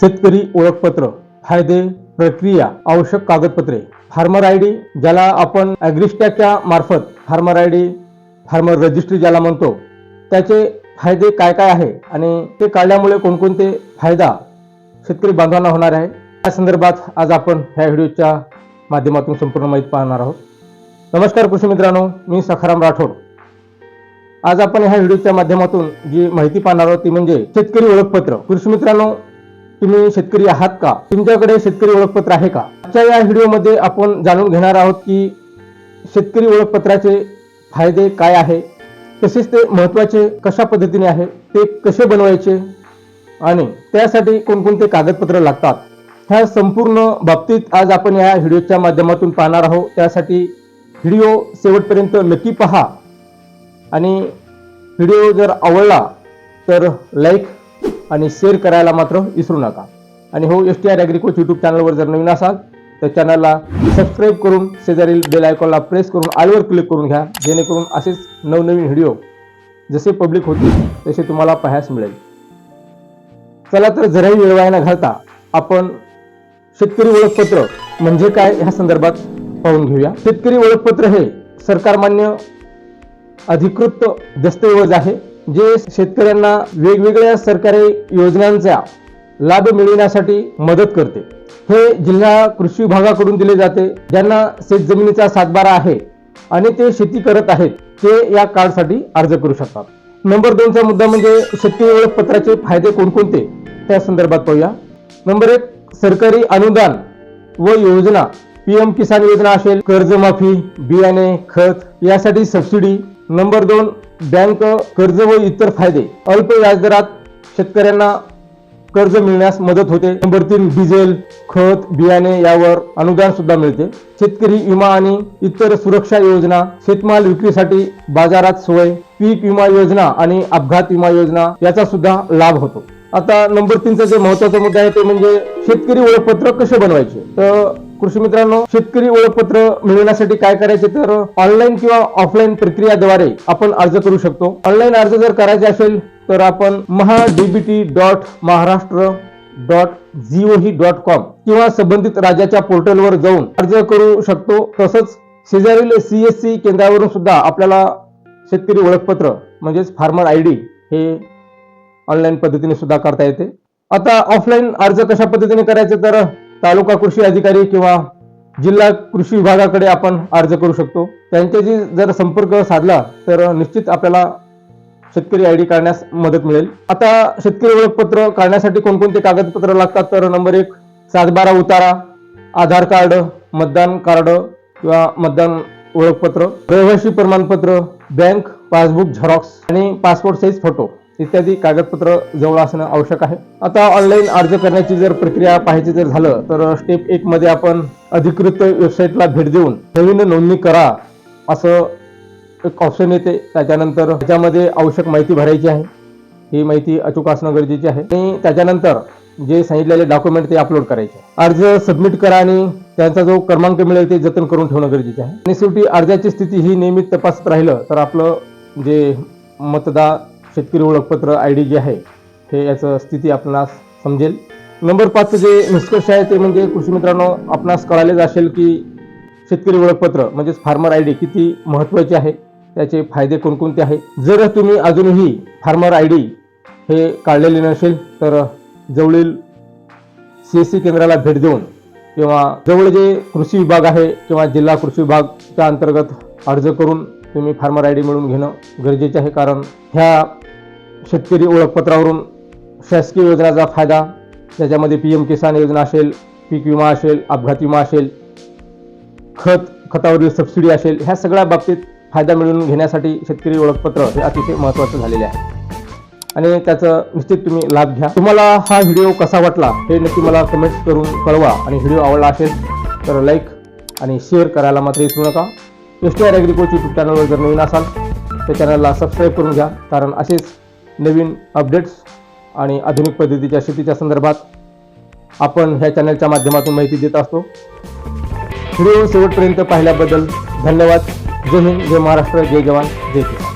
शेतकरी ओळखपत्र फायदे प्रक्रिया आवश्यक कागदपत्रे. फार्मर आय डी ज्याला आपण ॲग्रिस्टॅकच्या मार्फत farmer I D farmer registry ज्याला म्हणतो त्याचे फायदे काय काय आहे आणि ते काढल्यामुळे कोणकोणते फायदा शेतकरी बांधवांना होणार आहे. त्या संदर्भात आज आपण ह्या व्हिडिओच्या माध्यमातून संपूर्ण माहिती पाहणार आहोत. नमस्कार कृषी मित्रांनो मी सखाराम राठोड. आज आपण ह्या व्हिडिओच्या माध्यमातून जी माहिती पाहणार आहोत ती म्हणजे शेतकरी ओळखपत्र. कृषी मित्रांनो तुम्ही शेतकरी आहात का? तुमच्याकडे शेतकरी ओळखपत्र आहे का? आजच्या या व्हिडिओमध्ये आपण जाणून घेणार आहोत की शेतकरी ओळखपत्राचे फायदे काय आहे तसेच ते महत्त्वाचे कशा पद्धतीने आहे ते कसे बनवायचे आणि त्यासाठी कोणकोणते कागदपत्र लागतात ह्या संपूर्ण बाबतीत आज आपण या व्हिडिओच्या माध्यमातून पाहणार आहोत. त्यासाठी व्हिडिओ शेवटपर्यंत नक्की पहा आणि व्हिडिओ जर आवडला तर लाईक आणि शेअर करायला मात्र विसरू नका. आणि हो एस टी आर ॲग्रिकोच यूट्यूब चॅनलवर जर नवीन असाल तर चॅनलला सबस्क्राईब करून शेजारील बेल आयकॉनला प्रेस करून आलवर क्लिक करून घ्या जेणेकरून असेच नवनवीन व्हिडिओ जसे पब्लिक होतील तसे तुम्हाला पाहायस मिळेल. चला तर जराही वेळवायना न घालता आपण शेतकरी ओळखपत्र म्हणजे काय ह्या संदर्भात पाहून घेऊया. शेतकरी ओळखपत्र हे सरकारमान्य अधिकृत दस्तऐवज आहे. जे शेतकऱ्यांना वेगवेगळ्या सरकारी योजनांचा लाभ मिळविण्यासाठी मदत करते. हे जिल्हा कृषी विभागाकडून दिले जाते. ज्यांना शेतजमिनीचा सातबारा आहे आणि ते शेती करत आहेत ते या कार्डसाठी अर्ज करू शकतात. नंबर दोनचा मुद्दा म्हणजे शेतकरी ओळखपत्राचे फायदे कोणकोणते? त्या संदर्भात पाहूया. नंबर एक सरकारी अनुदान व योजना. पीएम किसान योजना असेल कर्जमाफी बियाणे खत यासाठी सबसिडी नंबर दोन बँक कर्ज व इतर फायदे. अल्प व्याजदरात शेतकऱ्यांना कर्ज मिळण्यास मदत होते. नंबर तीन डिझेल खत बियाणे यावर अनुदान सुद्धा मिळते. शेतकरी विमा आणि इतर सुरक्षा योजना शेतमाल विक्रीसाठी बाजारात सोय पीक विमा योजना आणि अपघात विमा योजना याचा सुद्धा लाभ होतो. आता नंबर तीनचा जे महत्त्वाचा मुद्दा आहे ते म्हणजे शेतकरी ओळखपत्र कसे बनवायचे? तर कृषी मित्रांनो शेतकरी ओळखपत्र मिळवण्यासाठी काय करायचे तर ऑनलाईन किंवा ऑफलाईन प्रक्रियाद्वारे आपण अर्ज करू शकतो. ऑनलाईन अर्ज जर करायचे असेल तर आपण Maha DBT dot Maharashtra dot जीओही dot com किंवा संबंधित राज्याच्या पोर्टलवर जाऊन अर्ज करू शकतो. तसंच शेजारील सीएससी केंद्रावरून सुद्धा आपल्याला शेतकरी ओळखपत्र म्हणजेच फार्मर आय डी हे ऑनलाईन पद्धतीने सुद्धा करता येते. आता ऑफलाईन अर्ज कशा पद्धतीने करायचे तर तालुका कृषी अधिकारी किंवा जिल्हा कृषी विभागाकडे आपण अर्ज करू शकतो. त्यांच्याशी जर संपर्क साधला तर निश्चित आपल्याला शेतकरी आय डी काढण्यास मदत मिळेल. आता शेतकरी ओळखपत्र काढण्यासाठी कोणकोणते कागदपत्र लागतात? तर नंबर एक सातबारा उतारा आधार कार्ड मतदान कार्ड किंवा मतदान ओळखपत्र रहिवासी प्रमाणपत्र बँक पासबुक झेरॉक्स आणि पासपोर्ट साईज फोटो. इत्यादी कागदपत्र जवळ असणं आवश्यक आहे. आता ऑनलाईन अर्ज करण्याची जर प्रक्रिया पाहायची जर झालं तर स्टेप एक मध्ये आपण अधिकृत वेबसाईटला भेट देऊन नवीन नोंदणी करा असं एक ऑप्शन येते. त्याच्यानंतर त्याच्यामध्ये आवश्यक माहिती भरायची आहे. ही माहिती अचूक असणं गरजेची आहे. आणि त्याच्यानंतर जे सांगितलेले डॉक्युमेंट ते अपलोड करायचे. अर्ज सबमिट करा आणि त्यांचा जो क्रमांक मिळेल ते जतन करून ठेवणं गरजेचे आहे. आणि शेवटी अर्जाची स्थिती ही नियमित तपासत राहिलं तर आपलं जे मतदार शेतकरी ओळखपत्र आय डी जे आहे हे याचं स्थिती आपणास समजेल. नंबर पाचचं जे निष्कर्ष आहे ते म्हणजे कृषी मित्रांनो आपणास कळालेच असेल की शेतकरी ओळखपत्र म्हणजेच फार्मर आय डी किती महत्त्वाचे आहे त्याचे फायदे कोणकोणते आहेत? जर तुम्ही अजूनही फार्मर आय डी हे काढलेले नसेल तर जवळील सी एस सी केंद्राला भेट देऊन किंवा जवळ जे कृषी विभाग आहे किंवा जिल्हा कृषी विभागच्या अंतर्गत अर्ज करून तुम्ही फार्मर आय डी मिळवून घेणं गरजेचे आहे कारण ह्या शेतकरी ओळखपत्रावरून शासकीय योजनाचा फायदा त्याच्यामध्ये पी एम किसान योजना असेल पीक विमा असेल अपघात विमा असेल खत खतावरील सबसिडी असेल ह्या सगळ्या बाबतीत फायदा मिळवून घेण्यासाठी शेतकरी ओळखपत्र हे अतिशय महत्त्वाचं झालेले आहे. आणि त्याचं निश्चित तुम्ही लाभ घ्या. तुम्हाला हा व्हिडिओ कसा वाटला हे नक्की मला कमेंट करून कळवा. आणि व्हिडिओ आवडला असेल तर लाईक आणि शेअर करायला मात्र विसरू नका. एस टी आर ॲग्रिकोच यूट्यूब चॅनलवर जर नवीन असाल तर चॅनलला सबस्क्राईब करून घ्या. कारण असेच नवीन अपडेट्स आणि आधुनिक पद्धतीच्या शेतीच्या संदर्भात आपण ह्या चॅनलच्या माध्यमातून माहिती देत असतो. व्हिडिओ शेवटपर्यंत पाहिल्याबद्दल धन्यवाद. जय हिंद जय महाराष्ट्र जय जवान जय किसान.